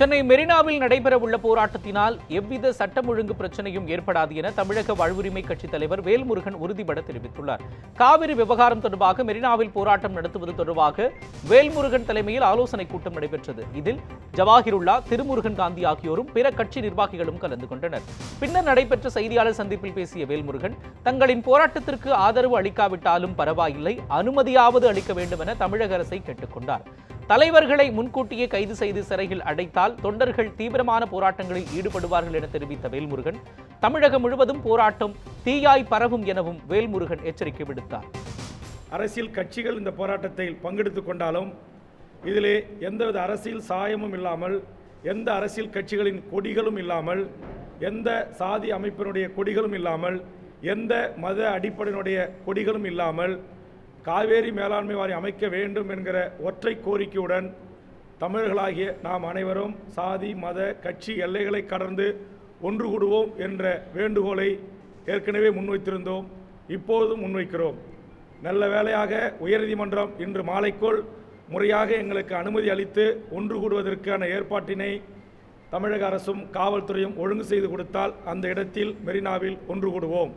சென்னை மெரினாவில் நடைபெறவுள்ள போராட்டத்தினால் எவ்வித சட்டம் ஒழுங்கு பிரச்சனையும் ஏற்படாது என தமிழக வாழ்வுரிமை கட்சித் தலைவர் வேல்முருகன் உறுதிபட தெரிவித்துள்ளார். காவிரி விவகாரம் தொடர்பாக மெரினாவில் போராட்டம் நடத்துவது தொடர்பாக வேல்முருகன் தலைமையில் ஆலோசனைக் கூட்டம் நடைபெற்றது. இதில் ஜவாஹிருல்லா திருமுருகன் காந்தி ஆகியோரும் பிற கட்சி நிர்வாகிகளும் கலந்து கொண்டனர். பின்னர் நடைபெற்ற செய்தியாளர் சந்திப்பில் பேசிய வேல்முருகன் தங்களின் போராட்டத்திற்கு ஆதரவு அளிக்காவிட்டாலும் பரவாயில்லை அனுமதியாவது அளிக்க வேண்டும் என தமிழக அரசை கேட்டுக்கொண்டார் தலைவர்களை முன்கூட்டியே கைது செய்து சிறையில் அடைத்தால் தொண்டர்கள் தீவிரமான போராட்டங்களில் ஈடுபடுவார்கள் என தெரிவித்த வேல்முருகன் தமிழகம் முழுவதும் போராட்டம் தீயாய் பரவும் எனவும் வேல்முருகன் எச்சரிக்கை விடுத்தார். அரசியல் கட்சிகள் இந்த போராட்டத்தில் பங்கெடுத்து கொண்டாலும் இதிலே எந்தவித அரசியல் சாயமும் இல்லாமல் எந்த அரசியல் கட்சிகளின் கொடிகளும் இல்லாமல் எந்த சாதி அமைப்பினுடைய கொடிகளும் இல்லாமல் எந்த மத அடிப்படையினுடைய கொடிகளும் இல்லாமல் காவேரி மேலாண்மை வாரியம் அமைக்க வேண்டும் என்கிற ஒற்றை கோரிக்கையுடன் தமிழர்களாகிய நாம் அனைவரும் சாதி மத கட்சி எல்லைகளை கடந்து ஒன்று கூடுவோம் என்ற வேண்டுகோளை ஏற்கனவே முன்வைத்திருந்தோம் இப்போதும் முன்வைக்கிறோம். நல்ல வேளையாக உயர்நீதிமன்றம் இன்று மாலைக்குள் முறையாக எங்களுக்கு அனுமதி அளித்து ஒன்று கூடுவதற்கான ஏற்பாட்டினை தமிழக அரசும் காவல்துறையும் ஒழுங்கு செய்து கொடுத்தால் அந்த இடத்தில் மெரினாவில் ஒன்று கூடுவோம்.